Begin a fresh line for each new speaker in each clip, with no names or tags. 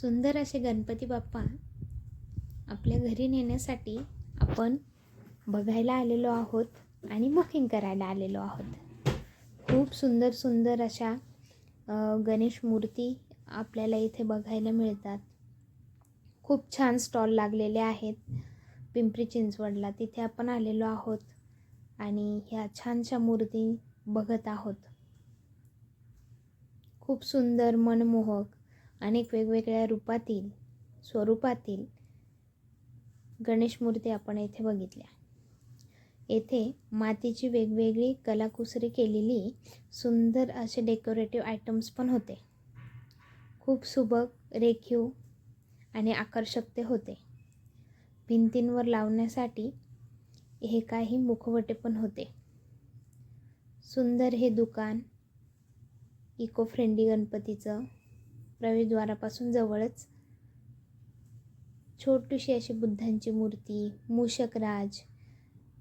सुंदर असे गणपती बाप्पा आपल्या घरी नेण्यासाठी आपण बघायला आलेलो आहोत आणि बुकिंग करायला आलेलो आहोत. खूप सुंदर सुंदर अशा गणेश मूर्ती आपल्याला इथे बघायला मिळतात. खूप छान स्टॉल लागलेले आहेत. पिंपरी चिंचवडला तिथे आपण आलेलो आहोत आणि ह्या छानशा मूर्ती बघत आहोत. खूप सुंदर मनमोहक अनेक वेगवेगळ्या रूपातील स्वरूपातील गणेश मूर्ती आपण येथे बघितल्या. येथे मातीची वेगवेगळी कलाकुसरी केलेली सुंदर असे डेकोरेटिव्ह आयटम्स पण होते. खूप सुबक रेखीव आणि आकर्षक ते होते. भिंतींवर लावण्यासाठी हे काही मुखवटे पण होते. सुंदर हे दुकान इको फ्रेंडली गणपतीचं प्रवेशद्वारापासून जवळच. छोटीशी अशी बुद्धांची मूर्ती मूषकराज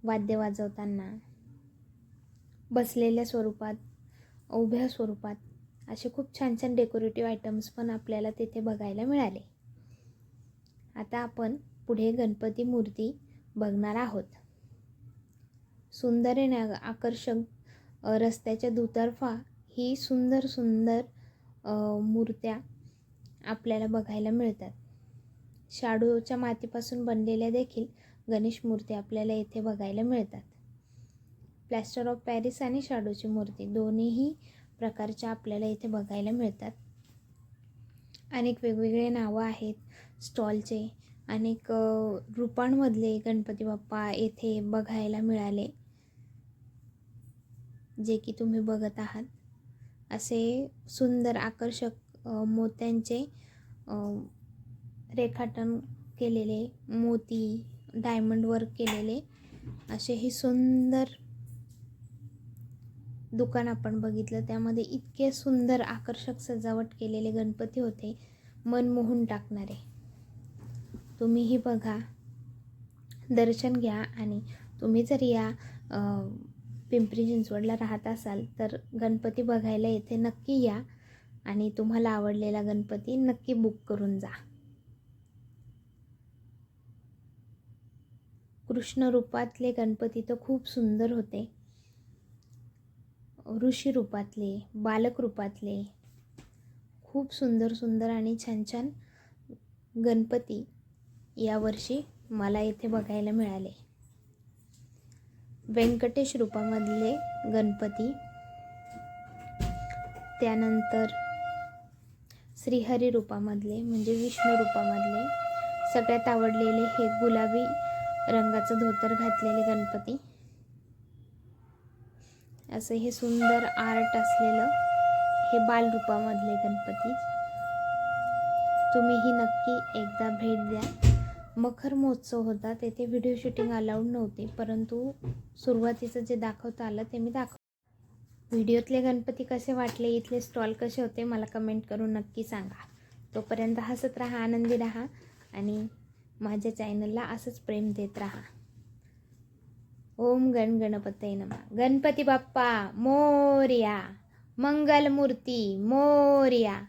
वाद्य वाजवताना. बसलेल्या स्वरूपात उभ्या स्वरूपात असे खूप छान छान डेकोरेटिव्ह आयटम्स पण आपल्याला तिथे बघायला मिळाले. आता आपण पुढे गणपती मूर्ती बघणार आहोत. सुंदर आणि आकर्षक रस्त्याच्या दुतर्फा ही सुंदर सुंदर मूर्त्या आपल्याला बघायला मिळतात. शाडूच्या मातीपासून बनलेल्या देखील गणेश मूर्ती आपल्याला येथे बघायला मिळतात. प्लॅस्टर ऑफ पॅरिस आणि शाडूची मूर्ती दोन्हीही प्रकारच्या आपल्याला इथे बघायला मिळतात. अनेक वेगवेगळे नावं आहेत. स्टॉलचे अनेक रूपांमधले गणपती बाप्पा येथे बघायला मिळाले जे की तुम्ही बघत आहात. असे सुंदर आकर्षक मोत्यांचे रेखाटन केलेले मोती डायमंड वर्क केलेले असे हे सुंदर दुकान आपण बघितलं. त्यामध्ये इतके सुंदर आकर्षक सजावट केलेले गणपती होते. मन मोहून टाकणारे. तुम्हीही बघा. दर्शन घ्या आणि तुम्ही जर या पिंपरी चिंचवडला राहत असाल तर गणपती बघायला येथे नक्की या आणि तुम्हाला आवडलेला गणपती नक्की बुक करून जा. कृष्ण रूपातले गणपती तर खूप सुंदर होते. ऋषी रूपातले बालक रूपातले खूप सुंदर सुंदर आणि छान छान गणपती यावर्षी मला येथे बघायला मिळाले. व्यंकटेश रूपामधले गणपती. त्यानंतर श्रीहरी रूपामधले म्हणजे विष्णू रूपामधले. सगळ्यात आवडलेले हे गुलाबी रंगाचं धोतर घातलेले गणपती. असं हे सुंदर आर्ट असलेलं हे बालरूपामधले गणपती. तुम्हीही नक्की एकदा भेट द्या. मखर महोत्सव होता तेथे व्हिडिओ शूटिंग अलाउड नव्हते परंतु सुरुवातीचं जे दाखवता आलं ते मी दाखव व्हिडिओतले गणपती कसे वाटले इथले स्टॉल कसे होते मला कमेंट करून नक्की सांगा. तोपर्यंत हसत राहा आनंदी राहा आणि माझ्या चॅनलला असंच प्रेम देत राहा. ओम गण गणपतय नमा. गणपती बाप्पा मोर्या! मंगलमूर्ती मोर्या!